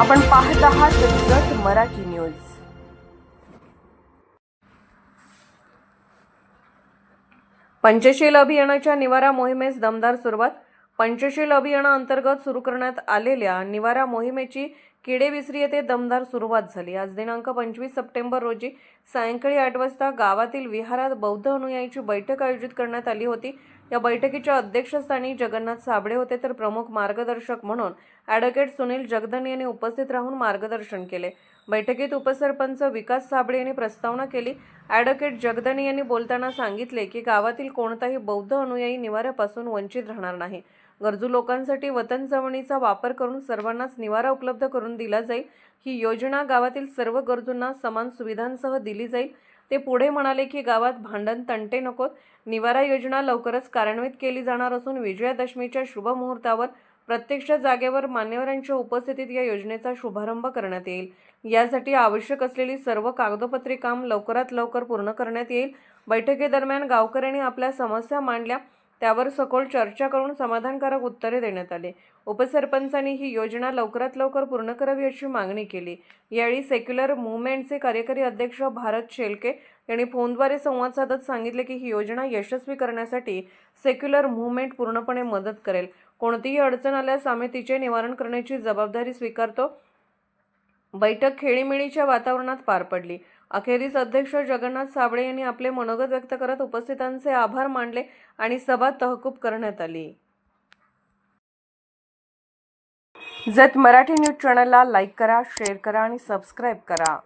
आपण पाहत आहात जत मराठी न्यूज. पंचशील अभियानाच्या निवारा मोहिमेस दमदार सुरुवात. पंचशील अभियानाअंतर्गत सुरू करण्यात आलेल्या निवारा मोहिमेची किडे विसरी येथे दमदार सुरुवात झाली. आज दिनांक पंचवीस सप्टेंबर रोजी सायंकाळी आठ वाजता गावातील विहारात बौद्ध अनुयायीची बैठक आयोजित करण्यात आली होती. या बैठकीच्या अध्यक्षस्थानी जगन्नाथ साबळे होते तर प्रमुख मार्गदर्शक म्हणून ॲडव्होकेट सुनील जगदन यांनी उपस्थित राहून मार्गदर्शन केले. बैठकीत उपसरपंच विकास साबळे यांनी प्रस्तावना केली. ॲडव्होकेट जगदनी यांनी बोलताना सांगितले की गावातील कोणताही बौद्ध अनुयायी निवाऱ्यापासून वंचित राहणार नाही. गरजू लोकांसाठी वतन वापर करून सर्वांनाच निवारा उपलब्ध करून दिला जाईल. ही योजना गावातील सर्व गरजूंना समान सुविधांसह दिली जाईल. ते पुढे म्हणाले की गावात भांडण तंटे नकोत निवारा योजना लवकरच कार्यान्वित केली जाणार असून विजयादशमीच्या शुभमुहूर्तावर प्रत्यक्ष जागेवर मान्यवरांच्या उपस्थितीत या योजनेचा शुभारंभ करण्यात येईल. यासाठी आवश्यक असलेली सर्व कागदोपत्री काम लवकरात लवकर पूर्ण करण्यात येईल. बैठकीदरम्यान गावकऱ्यांनी आपल्या समस्या मांडल्या. त्यावर सखोल चर्चा करून समाधानकारक उत्तरे देण्यात आले. उपसरपंचांनी ही योजना लवकरात लवकर पूर्ण करावी अशी मागणी केली. यावेळी सेक्युलर मुवमेंटचे कार्यकारी अध्यक्ष भारत शेलके यांनी फोनद्वारे संवाद साधत सांगितले की ही योजना यशस्वी करण्यासाठी सेक्युलर मुवमेंट पूर्णपणे मदत करेल. कोणतीही अडचण आल्यास आम्ही तिचे निवारण करण्याची जबाबदारी स्वीकारतो. बैठक खेळीमेळीच्या वातावरणात पार पडली. अखेरीस अध्यक्ष जगन्नाथ साबळे यांनी आपले मनोगत व्यक्त करत उपस्थितांचे आभार मानले आणि सभा तहकूब करण्यात आली. जत मराठी न्यूज चॅनलला लाईक करा शेअर करा आणि सबस्क्राईब करा.